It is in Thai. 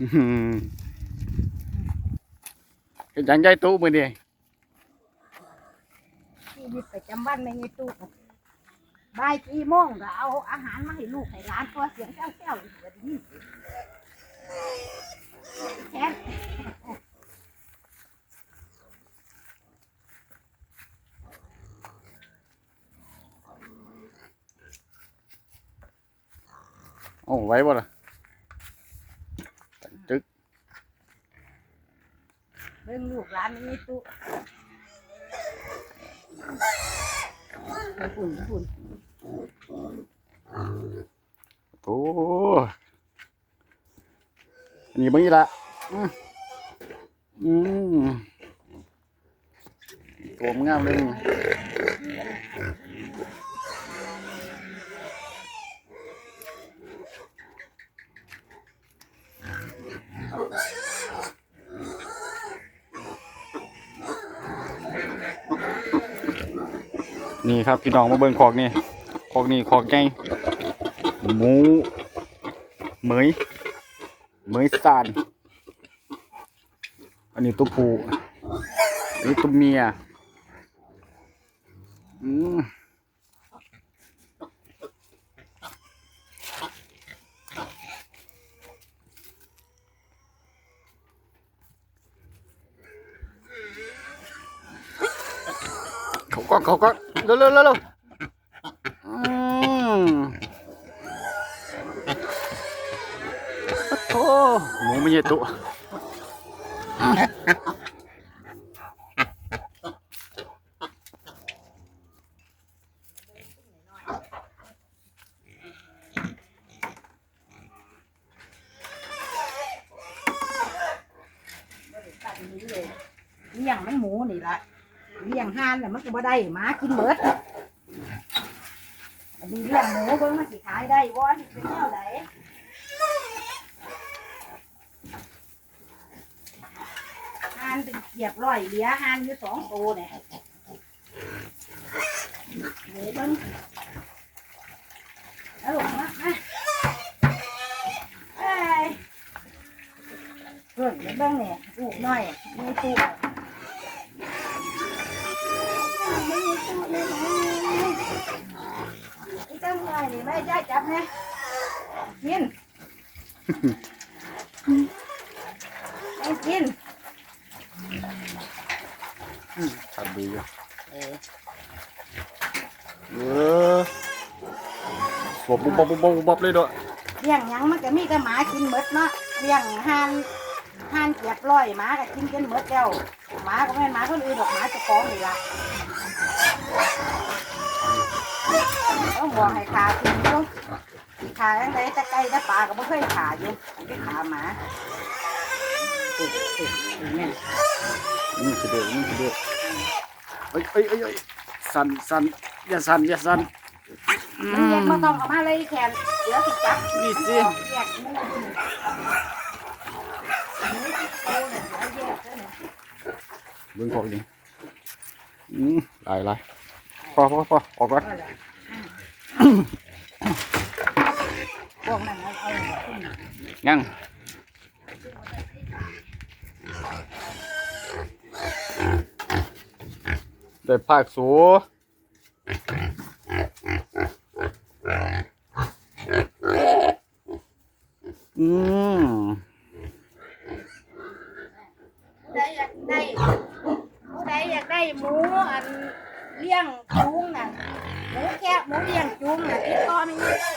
อื้อหือเฮ็ดหยังยายตู้มื้อนี้ชีวิตประจำวันในไงตู้บ่ายสี่โมงก็เอาอาหารมาให้ลูกให้หลานพอเสียงแก้วแก้วๆเดี๋ยวนี้แค่โอ้ไหว้บ่ล่ะจึก เบิ่งลูกหลานในไงตู้ไปปุ่นไปปุ่นโอ้นนี้เบิ่งอีละอืมอืมตัวมันงามเลย นี่ครับพี่น้องมาเบิ่งคอกนี่คอกนี่คอกไงหมูเหมยเหมยซานอันนี้ตัวผู้อันนี้ตัวเมียอืมเขาก็เขาก็ เร็วเร็วเร็วเร็วอืม เลี้ยงหมูนี่ะเลี้ยงห่านแล้วมันก็บ่ได้หมากินเบิดอันนี้เลี้ยงหมูเบิ่งมันสิขายได้บ่นี่เป็นแนวไหนห่านเป็นเกียบร้อยเหลือห่านอยู่สองตัวเนี่ยเดี๋ยวเบิ่งเอาลูกมามาเอ้ยเพิ่นเดี๋ยวเบิ่งเนี่ยลูกน้อยมีตู้ไม่มีตู้เลยนะไอ้เจ้า น้อยนี่ไม่ได้จับนะกินไม่กินชัดดีอยู่เออเออบบบุบบบบุบบุบบบเลยด้วยเลี้ยงหยังมันก็มีแต่หมากินหมดเนาะเลี้ยงห่านห่านเกียบร้อยหมาก็กินจนหมดแล้วหมาก็ไม่นหมาคนอื่นดอกหมาเจะฟ้าของนี่ละ ต้องบอกให้ขากินอยู่ขาจังไดแต่ไก่แต่ปลาก็ไม่เคยขาอยู่ไปขาหมาติดติดเนี่ยนี่คือเดือดนี่คือเดือดเอ้ยเอ้ยเอ้ยสั่นสั่นอย่าสั่นอย่าสั่นมันเย็นมาต้องเอามาเลยแขนเดี๋ยวสิดจับนี่สิแยกมือดูนี่สิโตเนี่ยเดี๋ยวแยกเด้อเนี่ยเบิ่งอืมไหลายหลพอพอพอออกก่อน พวกนั้นเอายังได้ภาคสูอืมผู้อยากได้ผู้อยากได้หมูอันเลี้ยงจุงน่ะ หมูแคบหมูเลี้ยงจุงน่ะติดต่อไม่ได้